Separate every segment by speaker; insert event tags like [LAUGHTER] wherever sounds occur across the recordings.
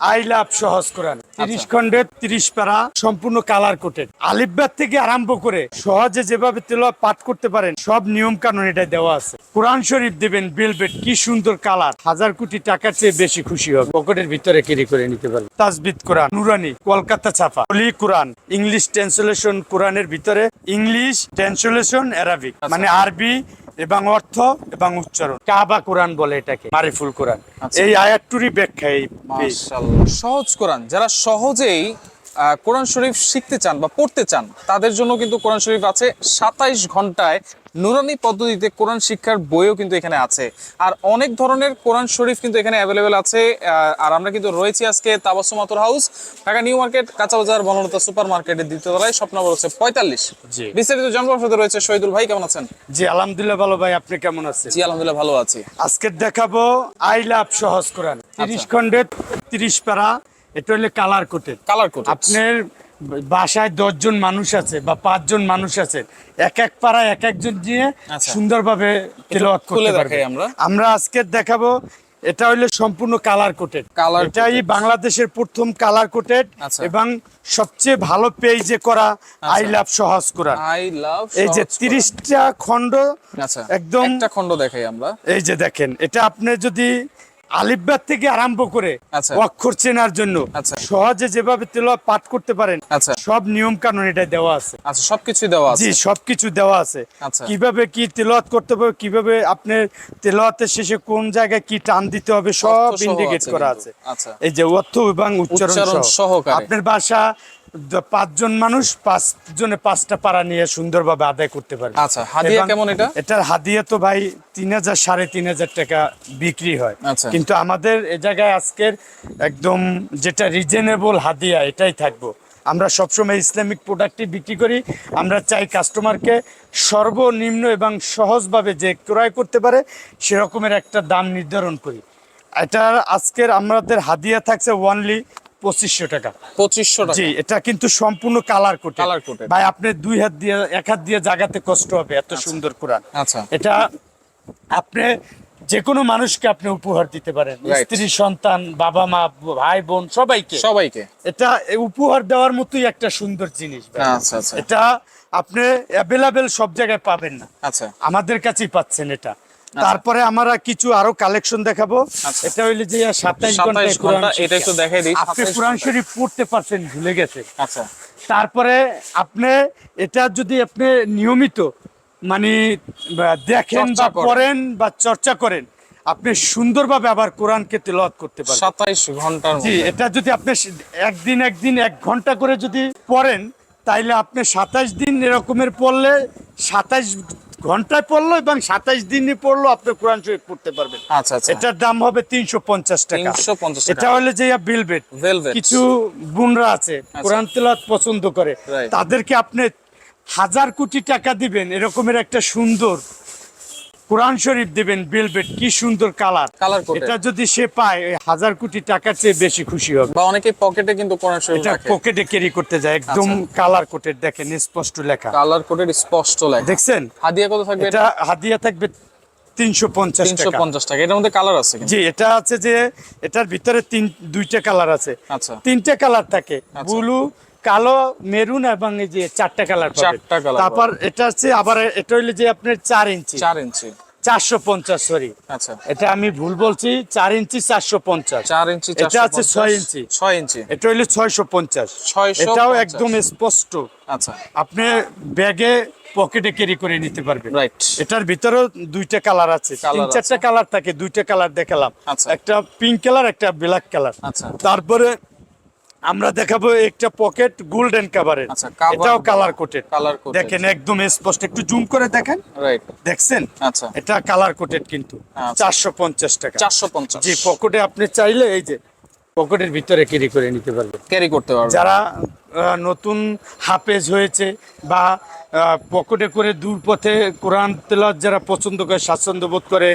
Speaker 1: I love সহজ কোরআন। তিরিশ খন্ডের তিরিশ পারা সম্পূর্ণ কালার কোটেড। থেকে আরম্ভ করে সহজে যেভাবে তেল পাঠ করতে পারেন সব নিয়ম কানুন এটা দেওয়া আছে। কোরআন শরীফ দেবেন বেলবেট কি সুন্দর কালার। হাজার কোটি টাকার চেয়ে বেশি খুশি হবে। পকেটের ভিতরে কেরি করে নিতে পারবেন। তাজবিদ কোরআন নুরানি কলকাতা ছাপা। অলি কোরআন ইংলিশ ট্রান্সলেশন কোরআনের ভিতরে ইংলিশ ট্রান্সলেশন অ্যারাবিক। মানে আরবি এবং অর্থ এবং উচ্চারণ। কাবা কোরআন বলে এটাকে মারিফুল কোরআন।
Speaker 2: আচ্ছা।
Speaker 1: এই আয়াতটুরি ব্যাখ্যা এই
Speaker 2: সহজ কোরআন যারা সহজেই আহ, কোরআন শরীফ শিখতে চান বা পড়তে চান তাদের জন্য কিন্তু কোরআন শরীফ আছে সাতাইশ ঘন্টায় নুরানি পদ্ধতিতে কোরআন শিক্ষার বইও কিন্তু এখানে আছে। আর অনেক ধরনের কোরআন শরীফ কিন্তু এখানে অ্যাভেলেবেল আছে। আর আমরা কিন্তু রয়েছি আজকে আতর হাউস ঢাকা নিউ মার্কেট কাঁচা বাজার বনলতা সুপার মার্কেটের দ্বিতীয় তলায় স্বপ্ন হচ্ছে পঁয়তাল্লিশ। বিস্তারিত জানবার সাথে রয়েছে শহীদুল ভাই কেমন আছেন?
Speaker 1: জি আলহামদুলিল্লাহ ভালো ভাই আপনি কেমন আছেন?
Speaker 2: জি আলহামদুলিল্লাহ ভালো আছি।
Speaker 1: আজকে দেখাবো আই লাভ সহজ কোরআন। তিরিশ খন্ডের তিরিশ পারা এটা হলে কালার কোটেড
Speaker 2: কালার কোড
Speaker 1: আপনার বাসায় দশজন মানুষ আছে বা পাঁচজন মানুষ আছে এক এক পাড়ায় এক একজন নিয়ে
Speaker 2: আচ্ছা।
Speaker 1: সুন্দরভাবে তেলাওয়াত করতে পারবে।
Speaker 2: আমরা।
Speaker 1: আমরা আজকে দেখাবো এটা হইলে সম্পূর্ণ কালার কোটেড
Speaker 2: Colour
Speaker 1: এটাই বাংলাদেশের প্রথম কালার কোটেড
Speaker 2: আচ্ছা।
Speaker 1: এবং সবচেয়ে ভালো পেজে করা আই লাভ সহজ করা
Speaker 2: আই লাভ
Speaker 1: এই যে তিরিশটা খন্ড
Speaker 2: আচ্ছা।
Speaker 1: একদম
Speaker 2: একটা খণ্ড দেখাই আমরা।
Speaker 1: এই যে দেখেন এটা আপনি যদি আলিফবার থেকে আরম্ভ করে
Speaker 2: আচ্ছা।
Speaker 1: অক্ষর চেনার জন্য
Speaker 2: আচ্ছা।
Speaker 1: সহজে যেভাবে তেল পাঠ করতে পারেন
Speaker 2: আচ্ছা।
Speaker 1: সব নিয়ম কানুন এটা দেওয়া আছে
Speaker 2: আচ্ছা সবকিছুই দেওয়া আছে
Speaker 1: জি সবকিছু দেওয়া আছে। কীভাবে কি তেলাওয়াত করতে হবে কীভাবে আপনার তেলাওয়াতের শেষে কোন জায়গায় কি টান দিতে হবে সব ইন্ডিকেট করা আছে। এই যে অর্থ এবং উচ্চারণ সহ আপনার বাসা পাঁচজন মানুষ পাঁচ জনে পাঁচটা পাড়া নিয়ে সুন্দরভাবে আদায় করতে পারবে।
Speaker 2: আচ্ছা, হাদিয়া কেমন এটা?
Speaker 1: এটার হাদিয়া তো ভাই তিন হাজার সাড়ে তিন হাজার টাকা বিক্রি হয়।
Speaker 2: আচ্ছা।
Speaker 1: কিন্তু আমাদের এ জায়গায় আজকের একদম যেটা রিজনেবল হাদিয়া এটাই থাকব। আমরা সবসময় ইসলামিক প্রোডাক্টই বিক্রি করি। আমরা চাই কাস্টমারকে সর্বনিম্ন এবং সহজভাবে যে ক্রয় করতে পারে সেরকমের একটা দাম নির্ধারণ করি। এটার আজকের আমাদের হাদিয়া থাকছে ওয়ানলি পঁচিশশো টাকা।
Speaker 2: পঁচিশশো টাকা।
Speaker 1: জি এটা কিন্তু সম্পূর্ণ কালার কোটে
Speaker 2: Colour coated।
Speaker 1: ভাই আপনি দুই হাত দিয়ে এক হাত দিয়ে জাগাতে কষ্ট হবে এত সুন্দর কোরআন
Speaker 2: আচ্ছা।
Speaker 1: এটা আপনি যে কোনো মানুষকে আপনি উপহার দিতে পারেন. স্ত্রী সন্তান বাবা মা ভাই বোন সবাইকে।
Speaker 2: সবাইকে।
Speaker 1: এটা উপহার দেওয়ার মতোই একটা সুন্দর জিনিস।
Speaker 2: আচ্ছা আচ্ছা।
Speaker 1: এটা আপনি অ্যাভেলেবেল সব জায়গায় পাবেন না।
Speaker 2: আচ্ছা।
Speaker 1: আমাদের কাছেই পাচ্ছেন এটা। তারপরে আমরা কিছু আরও কালেকশন দেখাবো।
Speaker 2: আচ্ছা।
Speaker 1: এটা হইলে যে সাতাইশ
Speaker 2: 27
Speaker 1: কোরআন
Speaker 2: ঘণ্টা, এটা একটু দেখাই দিই,
Speaker 1: আপনি কোরআন শরীফ পড়তে পারছেন ভুলে গেছে।
Speaker 2: আচ্ছা।
Speaker 1: তারপরে আপনি এটা যদি আপনি নিয়মিত মানে দেখেন বা। পড়েন বা চর্চা করেন আপনি সুন্দরভাবে আবার কোরআনকে তেলাওয়াত করতে পারেন
Speaker 2: সাতাইশ ঘণ্টার
Speaker 1: জি এটা যদি আপনি একদিন একদিন এক ঘণ্টা করে যদি পড়েন তাইলে আপনি সাতাইশ দিন এরকমের পড়লে সাতাইশ ঘন্টায় পড়ল এবং সাতাইশ দিনই পড়ল আপনি কোরআন শরীফ পড়তে পারবেন।
Speaker 2: আচ্ছা আচ্ছা।
Speaker 1: এটার দাম হবে তিনশো পঞ্চাশ টাকা।
Speaker 2: 350 টাকা।
Speaker 1: এটা হলে যে বিলবেট। কিছু বুনরা আছে কোরআন তেলাত পছন্দ করে। তাদেরকে আপনি হাজার কোটি টাকা দিবেন এরকমের একটা সুন্দর কোরআন শরীফ দিবেন বেলবেট কি সুন্দর কালার।
Speaker 2: Coated।
Speaker 1: এটা যদি সে পায় হাজার কোটি টাকার চেয়ে বেশি খুশি হবে।
Speaker 2: বা অনেকে পকেটে কিন্তু কোরআন শরীফ
Speaker 1: এটা পকেটে ক্যারি করতে যায়। একদম কালার কোটের দেখেন স্পষ্ট লেখা।
Speaker 2: কালার কোটের স্পষ্ট লেখা।
Speaker 1: দেখছেন?
Speaker 2: হাদিয়া কত থাকবে?
Speaker 1: এটা হাদিয়া থাকবে তিনশো পঞ্চাশ
Speaker 2: তিনশো
Speaker 1: টাকা
Speaker 2: পঞ্চাশ টাকা। এটার মধ্যে কালার আছে।
Speaker 1: জি এটা আছে যে এটার ভিতরে তিন দুইটা কালার আছে।
Speaker 2: আচ্ছা।
Speaker 1: তিনটে কালার থাকে।
Speaker 2: আচ্ছা।
Speaker 1: ব্লু কালো মেরুন এবং এই যে চারটা কালার
Speaker 2: চারটা colour
Speaker 1: তারপর এটা হচ্ছে আবার এটা হইলে যে আপনার চার ইঞ্চি।
Speaker 2: চার ইঞ্চি।
Speaker 1: চারশো পঞ্চাশ সরি
Speaker 2: আচ্ছা।
Speaker 1: এটা আমি ভুল বলছি চার ইঞ্চি চারশো পঞ্চাশ।
Speaker 2: চার ইঞ্চি
Speaker 1: এটা আছে ছয় ইঞ্চি।
Speaker 2: ছয় ইঞ্চি।
Speaker 1: এটা হইলে ছয়শো পঞ্চাশ।
Speaker 2: 650
Speaker 1: এটাও একদম স্পষ্ট।
Speaker 2: আচ্ছা।
Speaker 1: আপনি ব্যাগে পকেটে ক্যারি করে নিতে পারবেন।
Speaker 2: রাইট
Speaker 1: এটার ভিতরেও দুইটা কালার আছে। তিন চারটা কালার থাকে দুইটা কালার দেখালাম।
Speaker 2: আচ্ছা।
Speaker 1: একটা পিঙ্ক কালার একটা ব্ল্যাক কালার
Speaker 2: আচ্ছা।
Speaker 1: তারপরে আমরা দেখাবো একটা পকেট গোল্ডেন কাভারের
Speaker 2: আচ্ছা,
Speaker 1: এটাও কালার কোটেড
Speaker 2: কালার coated।
Speaker 1: দেখেন একদম স্পষ্ট। একটু জুম করে দেখেন।
Speaker 2: রাইট
Speaker 1: দেখছেন?
Speaker 2: আচ্ছা।
Speaker 1: এটা কালার কোটেড কিন্তু।
Speaker 2: আচ্ছা।
Speaker 1: চারশো পঞ্চাশ টাকা।
Speaker 2: চারশো পঞ্চাশ।
Speaker 1: জি পকেটে আপনি চাইলে এই যে পকেটের ভিতরে ক্যারি করে নিতে পারবে
Speaker 2: ক্যারি করতে পারবে
Speaker 1: যারা নতুন হাফেজ হয়েছে বা পকেটে করে দূর পথে কোরআন তেলাওয়াত যারা পছন্দ করে স্বাচ্ছন্দ্য বোধ করে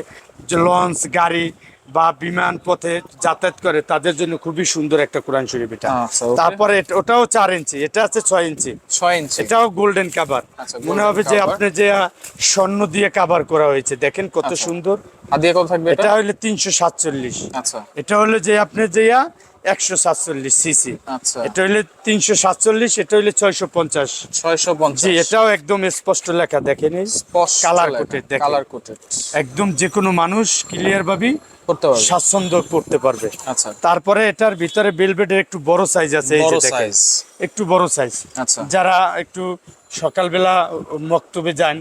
Speaker 1: যে লঞ্চ গাড়ি বা বিমান পথে যাতায়াত করে তাদের জন্য খুবই সুন্দর একটা কোরআন শরীফ এটা।
Speaker 2: আচ্ছা,
Speaker 1: তারপরে ওটাও চার ইঞ্চি এটা আছে ছয় ইঞ্চি।
Speaker 2: ছয় ইঞ্চি।
Speaker 1: এটাও গোল্ডেন কাভার
Speaker 2: আচ্ছা,
Speaker 1: মনে হবে যে আপনি যে স্বর্ণ দিয়ে কাভার করা হয়েছে দেখেন কত
Speaker 2: আচ্ছা।
Speaker 1: সুন্দর।
Speaker 2: এটা?
Speaker 1: হলে তিনশো সাতচল্লিশ। এটা হলো যে আপনি যে একশো সাতচল্লিশ সিসি।
Speaker 2: আচ্ছা।
Speaker 1: এটা হইলে তিনশো সাতচল্লিশ এটা হইলে ছয়শো পঞ্চাশ।
Speaker 2: ছয়শো
Speaker 1: জি এটাও একদম স্পষ্ট লেখা দেখেন কালার কোটেড
Speaker 2: কালার কোটেড
Speaker 1: একদম যে কোনো মানুষ ক্লিয়ার ভাবে স্বাচ্ছন্দ্য করতে পারবে।
Speaker 2: আচ্ছা।
Speaker 1: তারপরে এটার ভিতরে বেলভেটের একটু বড় সাইজ আছে এই যে দেখেন। একটু বড় সাইজ
Speaker 2: আচ্ছা।
Speaker 1: যারা একটু সকালবেলা মক্তবে যান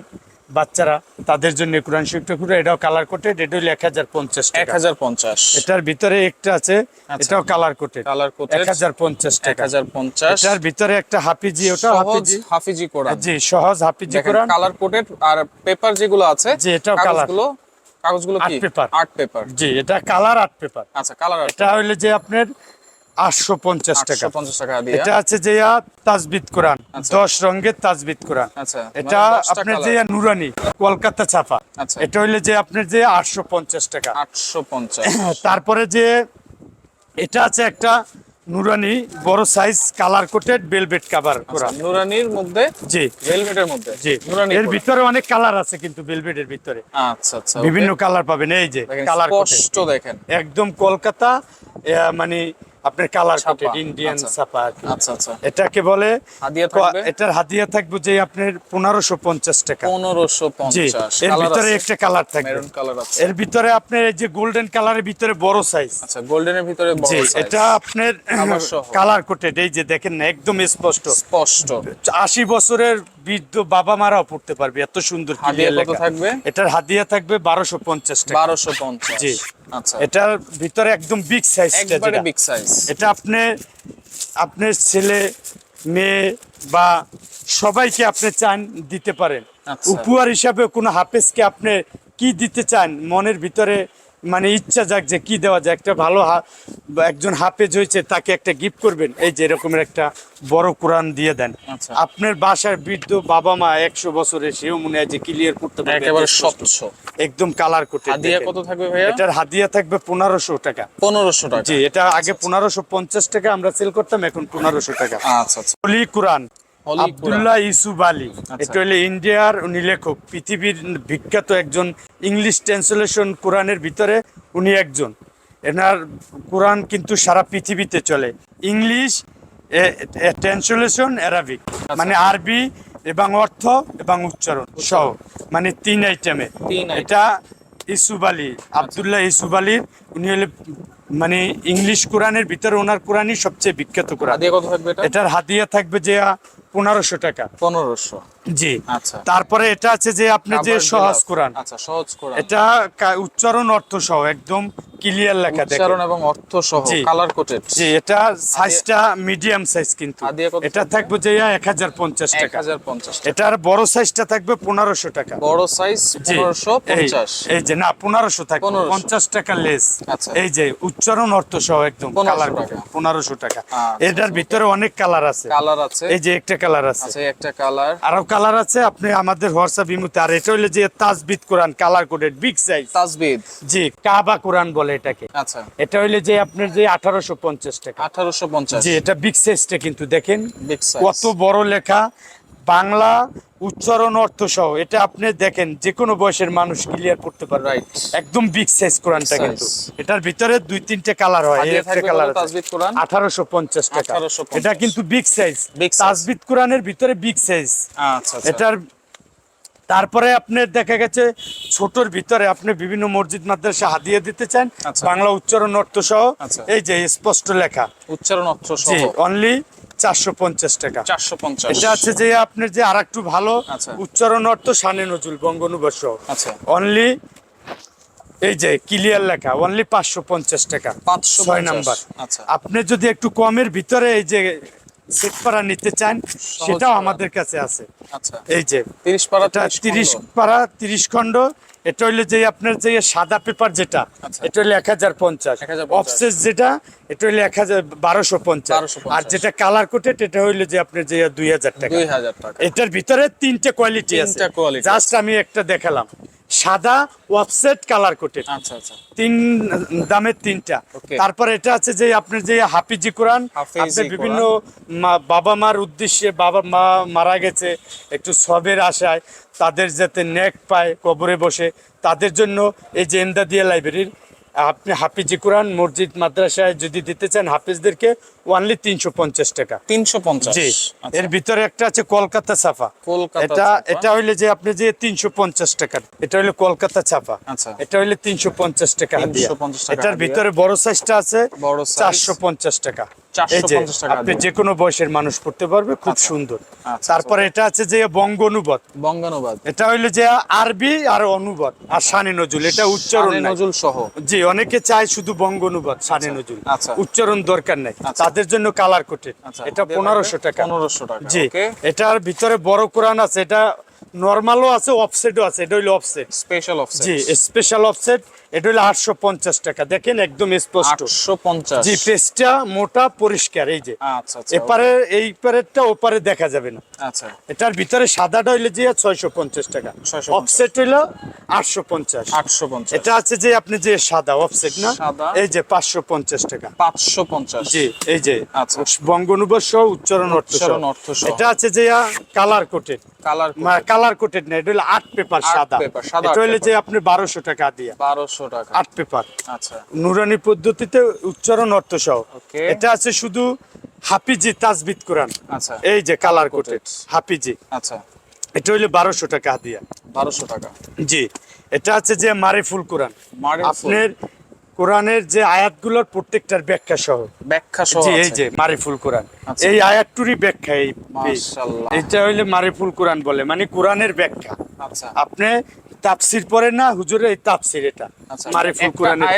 Speaker 1: বাচ্চারা তাদের জন্য কোরআন শরীফটা খুলে এটাও কালার কোটেড এটা হলো এক হাজার পঞ্চাশ
Speaker 2: এক
Speaker 1: টাকা
Speaker 2: হাজার পঞ্চাশ।
Speaker 1: এটার ভিতরে একটা আছে
Speaker 2: আচ্ছা।
Speaker 1: এটাও কালার কোটেড
Speaker 2: কালার কোটেড
Speaker 1: এক হাজার পঞ্চাশ
Speaker 2: এক
Speaker 1: টাকা
Speaker 2: হাজার পঞ্চাশ।
Speaker 1: এটার ভিতরে একটা হাফিজি ওটা হাফিজি।
Speaker 2: হাফিজি কোরআন।
Speaker 1: জি সহজ হাফিজি কোরআন।
Speaker 2: কালার কোটেড আর পেপার যেগুলো আছে
Speaker 1: জি, এটাও colour।
Speaker 2: কাগজগুলো কাগজগুলো কি?
Speaker 1: Art paper।
Speaker 2: Art paper.
Speaker 1: জি এটা কালার আর্ট পেপার।
Speaker 2: আচ্ছা কালার
Speaker 1: এটা হইলে যে আপনার আটশো পঞ্চাশ টাকা।
Speaker 2: পঞ্চাশ টাকা
Speaker 1: এটা আছে যে তাজবিদ কোরআন।
Speaker 2: আচ্ছা।
Speaker 1: দশ রঙের তাজবিদ কোরআন।
Speaker 2: আচ্ছা।
Speaker 1: এটা
Speaker 2: মানে
Speaker 1: আপনার যে নুরানি কলকাতা ছাপা।
Speaker 2: আচ্ছা।
Speaker 1: এটা হইলে যে আপনার যে আটশো পঞ্চাশ টাকা।
Speaker 2: আটশো পঞ্চাশ। [COUGHS]
Speaker 1: তারপরে যে এটা আছে একটা নুরানি বড় size colour coated velvet cover করা
Speaker 2: নুরানির মধ্যে?
Speaker 1: জি।
Speaker 2: ভেলভেটের মধ্যে?
Speaker 1: জি।
Speaker 2: নুরানি
Speaker 1: এর ভিতরে অনেক কালার আছে কিন্তু বেলভেটের ভিতরে।
Speaker 2: আচ্ছা আচ্ছা
Speaker 1: বিভিন্ন কালার পাবেন এই যে কালার
Speaker 2: স্পষ্ট দেখেন।
Speaker 1: একদম কলকাতা মানে আপনার কালার কোটেড ইন্ডিয়ান। ছাপা
Speaker 2: আচ্ছা। আচ্ছা
Speaker 1: এটাকে বলে
Speaker 2: হাদিয়া থাকবে?
Speaker 1: এটার হাদিয়া থাকবে যে আপনার পনেরোশো পঞ্চাশ টাকা।
Speaker 2: পনেরোশো
Speaker 1: জি
Speaker 2: পঞ্চাশ
Speaker 1: এর ভিতরে একটা কালার থাকবে।
Speaker 2: মেরুন কালার আছে।
Speaker 1: এর ভিতরে আপনার এই যে গোল্ডেন কালারের ভিতরে বড় সাইজ
Speaker 2: আচ্ছা গোল্ডেনের ভিতরে বড়
Speaker 1: জি
Speaker 2: size।
Speaker 1: এটা আপনার কালার কোটেড এই যে দেখেন না একদম স্পষ্ট।
Speaker 2: স্পষ্ট।
Speaker 1: আশি বছরের বৃদ্ধ বাবা মারাও পড়তে পারবে এত সুন্দর
Speaker 2: হাদিয়া কত থাকবে?
Speaker 1: এটার হাদিয়া থাকবে বারোশো পঞ্চাশ টাকা।
Speaker 2: বারোশো পঞ্চাশ।
Speaker 1: জি।
Speaker 2: আচ্ছা।
Speaker 1: এটার ভিতরে একদম বিগ সাইজ
Speaker 2: একবারে বিগ সাইজ
Speaker 1: এটা আপনি আপনার ছেলে মেয়ে বা সবাইকে আপনি চান দিতে পারেন
Speaker 2: আচ্ছা।
Speaker 1: উপহার হিসাবে কোনো হাফেজকে আপনি কি দিতে চান মনের ভিতরে মানে ইচ্ছা যাক যে কি দেওয়া যায় একটা ভালো একজন হাফেজ হয়েছে তাকে একটা গিফট করবেন। এই যে এরকমের একটা বড় কোরআন দিয়ে দেন।
Speaker 2: আচ্ছা।
Speaker 1: আপনার বাসার বৃদ্ধ বাবা মা একশো বছরে সেও মনে হয় যে ক্লিয়ার করতে পারবে।
Speaker 2: একেবারে স্বচ্ছ।
Speaker 1: একদম কালার করতে
Speaker 2: হাদিয়া কত থাকবে ভাইয়া?
Speaker 1: এটার হাদিয়া থাকবে পনেরোশো টাকা।
Speaker 2: পনেরোশো টাকা।
Speaker 1: জি এটা আগে পনেরোশো পঞ্চাশ টাকা আমরা সেল করতাম এখন পনেরোশো টাকা।
Speaker 2: আচ্ছা আচ্ছা।
Speaker 1: হলি কোরআন আব্দুল্লাহ ইসুফ আলী।
Speaker 2: আচ্ছা।
Speaker 1: এটা হলে ইন্ডিয়ার উনি লেখক। পৃথিবীর বিখ্যাত একজন ইংলিশ ট্রান্সলেশন কোরআনের ভিতরে উনি একজন। এনার কোরআন কিন্তু সারা পৃথিবীতে চলে। English translation Arabic.
Speaker 2: আচ্ছা।
Speaker 1: মানে আরবি এবং অর্থ এবং উচ্চারণ সহ। মানে তিন আইটেমে এটা ইসুফ আলী আবদুল্লাহ ইসুফ আলীর। উনি হলে মানে ইংলিশ কোরআনের ভিতরে ওনার কোরআনই সবচেয়ে বিখ্যাত কোরআন। এটার হাদিয়া থাকবে যে পনেরোশো টাকা।
Speaker 2: পনেরোশো।
Speaker 1: জি।
Speaker 2: আচ্ছা।
Speaker 1: তারপরে এটা আছে যে আপনি যে সহজ। কোরআন।
Speaker 2: আচ্ছা সহজ কোরআন।
Speaker 1: এটা উচ্চারণ অর্থ সহ একদম ক্লিয়ার লেখা দেখেন
Speaker 2: উচ্চারণ এবং অর্থ সহ কালার কোটেড
Speaker 1: জি এটা সাইজটা মিডিয়াম সাইজ কিন্তু। এটা
Speaker 2: থাকবে?
Speaker 1: যে এক হাজার পঞ্চাশ
Speaker 2: এক
Speaker 1: টাকা
Speaker 2: হাজার পঞ্চাশ
Speaker 1: এটার বড় সাইজটা থাকবে পনেরোশো টাকা।
Speaker 2: বড় সাইজ
Speaker 1: জি,
Speaker 2: পনেরোশো
Speaker 1: এই- যে না পনেরোশো থাকবে।
Speaker 2: 1500
Speaker 1: পঞ্চাশ টাকা লেস
Speaker 2: আচ্ছা।
Speaker 1: এই যে উচ্চারণ অর্থ সহ একদম কালার
Speaker 2: টাকা।
Speaker 1: পনেরোশো টাকা।
Speaker 2: আচ্ছা,
Speaker 1: এটার ভিতরে অনেক কালার আছে।
Speaker 2: কালার আছে।
Speaker 1: এই যে একটা কালার আছে।
Speaker 2: আচ্ছা একটা কালার
Speaker 1: আরও কালার আছে আপনি আমাদের হোয়াটসঅ্যাপ ইমুতে আর এটা হইলে যে তাজবিদ Quran colour coded big size
Speaker 2: তাজবিদ।
Speaker 1: জি কাবা কোরআন বলে। এটাকে।
Speaker 2: আচ্ছা।
Speaker 1: এটা হইলে যে আপনার যে আঠারোশো পঞ্চাশ টাকা।
Speaker 2: আঠারোশো পঞ্চাশ।
Speaker 1: জি এটা বিগ সাইজটা কিন্তু দেখেন। কত বড় লেখা। বাংলা উচ্চারণ অর্থ সহ। এটা আপনি দেখেন যে কোনো বয়সের মানুষ ক্লিয়ার করতে পারে
Speaker 2: Right.
Speaker 1: একদম বিগ সাইজ কোরআনটা কিন্তু। এটার ভিতরে দুই তিনটে কালার হয়। একটা কালার
Speaker 2: কোরআন?
Speaker 1: আঠারোশো পঞ্চাশ টাকা। এটা কিন্তু বিগ সাইজ। তাজবিদ কোরআনের ভিতরে বিগ সাইজ
Speaker 2: আচ্ছা আচ্ছা।
Speaker 1: এটার তারপরে আপনি দেখা গেছে ছোটর ভিতরে আপনি বিভিন্ন মসজিদ মাদ্রাসা হাদিয়ে দিতে চান
Speaker 2: আচ্ছা।
Speaker 1: বাংলা উচ্চারণ অর্থ সহ
Speaker 2: আচ্ছা।
Speaker 1: এই যে স্পষ্ট লেখা।
Speaker 2: উচ্চারণ অর্থ সহ।
Speaker 1: অনলি চারশো পঞ্চাশ টাকা।
Speaker 2: চারশো পঞ্চাশ।
Speaker 1: এটা আছে যে আপনার যে আর একটু ভালো
Speaker 2: আচ্ছা।
Speaker 1: উচ্চারণ অর্থ শানে নজুল বঙ্গনুবাস
Speaker 2: আচ্ছা।
Speaker 1: অনলি এই যে ক্লিয়ার লেখা অনলি পাঁচশো পঞ্চাশ টাকা।
Speaker 2: 550
Speaker 1: ছয় নাম্বার। আপনি যদি একটু কমের ভিতরে এই যে সেট পারা নিতে চান সেটাও আমাদের কাছে আছে।
Speaker 2: আচ্ছা।
Speaker 1: এই যে
Speaker 2: তিরিশ
Speaker 1: এটা তিরিশ পারা তিরিশ খন্ড এটা হইলে যে আপনার যে সাদা পেপার যেটা
Speaker 2: আচ্ছা।
Speaker 1: এটা হইলে এক হাজার পঞ্চাশ। অফসেস যেটা এটা হইলে এক হাজার বারোশো পঞ্চাশ। আর যেটা কালার কোটেড এটা হইলে যে আপনার যে দুই হাজার টাকা।
Speaker 2: দুই হাজার টাকা।
Speaker 1: এটার ভিতরে তিনটে কোয়ালিটি আছে। জাস্ট আমি একটা দেখালাম। সাদা অফসেট কালার কোটেড
Speaker 2: আচ্ছা আচ্ছা।
Speaker 1: তিন দামের তিনটা। তারপর এটা আছে যে আপনার যে হাফিজি কোরআন আপনি বিভিন্ন বাবা মার উদ্দেশ্যে বাবা মা মারা গেছে একটু সবের আশায় তাদের যাতে নেক পায় কবরে বসে তাদের জন্য এই যে এমদাদিয়া লাইব্রেরির আপনি হাফিজি কোরআন মসজিদ মাদ্রাসায় যদি দিতে চান হাফিজদেরকে ওয়ানলি তিনশো পঞ্চাশ টাকা।
Speaker 2: তিনশো পঞ্চাশ।
Speaker 1: জি এর ভিতরে একটা আছে কলকাতা ছাপা। এটা এটা হইলে যে আপনি যে তিনশো পঞ্চাশ টাকা এটা হইলে কলকাতা ছাপা।
Speaker 2: আচ্ছা।
Speaker 1: এটা হইলে তিনশো পঞ্চাশ টাকা হাদিয়া।
Speaker 2: 350 টাকা
Speaker 1: এটার ভিতরে বড় সাইজটা আছে চারশো পঞ্চাশ টাকা
Speaker 2: 450
Speaker 1: এই যে
Speaker 2: টাকা।
Speaker 1: আপনি যে কোনো বয়সের মানুষ পড়তে পারবে খুব
Speaker 2: আচ্ছা।
Speaker 1: সুন্দর।
Speaker 2: আচ্ছা,
Speaker 1: তারপরে এটা আছে যে বঙ্গ অনুবাদ
Speaker 2: বঙ্গানুবাদ।
Speaker 1: এটা হইলে যে আরবি আর অনুবাদ আর শানে নজুল এটা উচ্চারণ।
Speaker 2: নজুল সহ।
Speaker 1: জি অনেকে চায় শুধু বঙ্গ অনুবাদ শানে নজুল
Speaker 2: আচ্ছা।
Speaker 1: উচ্চারণ দরকার নাই। তাদের জন্য কালার
Speaker 2: আচ্ছা
Speaker 1: এটা পনেরোশো টাকা।
Speaker 2: পনেরোশো টাকা
Speaker 1: জি এটার ভিতরে বড় কোরআন আছে এটা নর্মালও আছে অফসেটও আছে এটা হইল অফসেট
Speaker 2: স্পেশাল অফসেট
Speaker 1: জি স্পেশাল অফসেট এটা হইল আটশো পঞ্চাশ টাকা। দেখেন একদম স্পষ্ট।
Speaker 2: আটশো পঞ্চাশ।
Speaker 1: জি পেজটা মোটা পরিষ্কার এই যে।
Speaker 2: আচ্ছা আচ্ছা
Speaker 1: এপারে এই পারেরটা ওপারে দেখা যাবে না।
Speaker 2: আচ্ছা।
Speaker 1: এটার ভিতরে সাদাটা হইলে যে ছয়শো পঞ্চাশ টাকা।
Speaker 2: 650
Speaker 1: অফসেট হইল আটশো পঞ্চাশ।
Speaker 2: আটশো পঞ্চাশ।
Speaker 1: এটা আছে যে আপনি যে সাদা অফসেট না এই যে পাঁচশো পঞ্চাশ টাকা।
Speaker 2: পাঁচশো পঞ্চাশ।
Speaker 1: জি এই যে
Speaker 2: আচ্ছা।
Speaker 1: বঙ্গনুবাদ সহ উচ্চারণ অর্থ
Speaker 2: অর্থ।
Speaker 1: এটা আছে যে colour coated
Speaker 2: colour
Speaker 1: colour coated না এটা হলো আর্ট পেপার সাদা। এটা হইলে যে আপনি বারোশো টাকা দিয়া।
Speaker 2: বারোশো টাকা।
Speaker 1: আর্ট পেপার
Speaker 2: আচ্ছা।
Speaker 1: নুরানি পদ্ধতিতে উচ্চারণ অর্থ সহ। এটা আছে শুধু হাফিজি তাজবিদ কোরআন।
Speaker 2: আচ্ছা।
Speaker 1: এই যে কালার কোটেড
Speaker 2: হাপিজি
Speaker 1: হাফিজি।
Speaker 2: আচ্ছা।
Speaker 1: এটা হইল বারোশো টাকা হাতিয়া
Speaker 2: বারোশো টাকা।
Speaker 1: জি। এটা আছে যে মারিফুল কোরআন। আপনার কোরআনের যে আয়াতগুলোর প্রত্যেকটার ব্যাখ্যা সহ।
Speaker 2: ব্যাখ্যা সহ
Speaker 1: জি এই যে মারিফুল কোরআন।
Speaker 2: আচ্ছা।
Speaker 1: এই আয়াতটুরি ব্যাখ্যা এই
Speaker 2: মাশাআল্লাহ।
Speaker 1: এটা হইলে মারিফুল কোরআন বলে মানে কোরআনের ব্যাখ্যা।
Speaker 2: আচ্ছা।
Speaker 1: আপনি তাফসির পড়েন না এই তাফসির এটা।
Speaker 2: আচ্ছা
Speaker 1: মারিফুল কোরআনের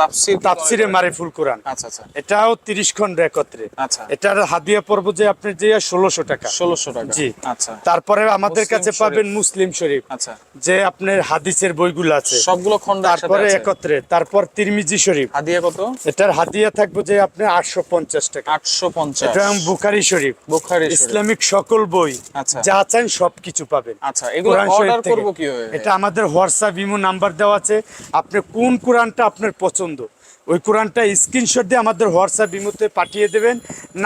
Speaker 1: তাফসির।
Speaker 2: তাফসিরে
Speaker 1: মারিফুল কোরআন।
Speaker 2: আচ্ছা আচ্ছা।
Speaker 1: এটাও তিরিশ খন্ড একত্রে।
Speaker 2: আচ্ছা।
Speaker 1: এটার হাদিয়া পর্ব যে আপনি যে ষোলোশো টাকা।
Speaker 2: ষোলোশো টাকা।
Speaker 1: জি।
Speaker 2: আচ্ছা।
Speaker 1: তারপরে আমাদের কাছে পাবেন মুসলিম শরীফ।
Speaker 2: আচ্ছা।
Speaker 1: যে আপনার হাদিসের বইগুলো আছে।
Speaker 2: সবগুলো খন্ড
Speaker 1: তারপরে একত্রে। তারপর তিরমিজি শরীফ।
Speaker 2: হাদিয়া কত?
Speaker 1: এটার হাদিয়া থাকবে যে আপনি আটশো পঞ্চাশ টাকা।
Speaker 2: আটশো পঞ্চাশ।
Speaker 1: এটা বুখারি শরীফ।
Speaker 2: বুখারি
Speaker 1: ইসলামিক সকল বই
Speaker 2: আচ্ছা।
Speaker 1: যা চান সবকিছু পাবেন।
Speaker 2: আচ্ছা এগুলো অর্ডার। করব কীভাবে?
Speaker 1: এটা আমাদের হোয়াটসঅ্যাপ ইমো নাম্বার দেওয়া আছে। আপনি কোন কোরআনটা আপনার পছন্দ ওই কোরআনটা স্ক্রিনশট দিয়ে আমাদের হোয়াটসঅ্যাপ ইমোতে পাঠিয়ে দেবেন।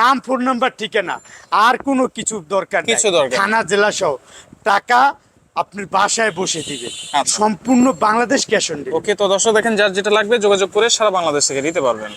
Speaker 1: নাম ফোন নাম্বার ঠিকানা আর কোনো কিছু দরকার
Speaker 2: কিছু দরকার
Speaker 1: থানা জেলা সহ। টাকা আপনার বাসায় বসে দিবেন।
Speaker 2: আচ্ছা।
Speaker 1: সম্পূর্ণ বাংলাদেশ ক্যাশ অন
Speaker 2: ওকে তো দর্শক দেখেন যার যেটা লাগবে যোগাযোগ করে সারা বাংলাদেশ থেকে নিতে পারবেন।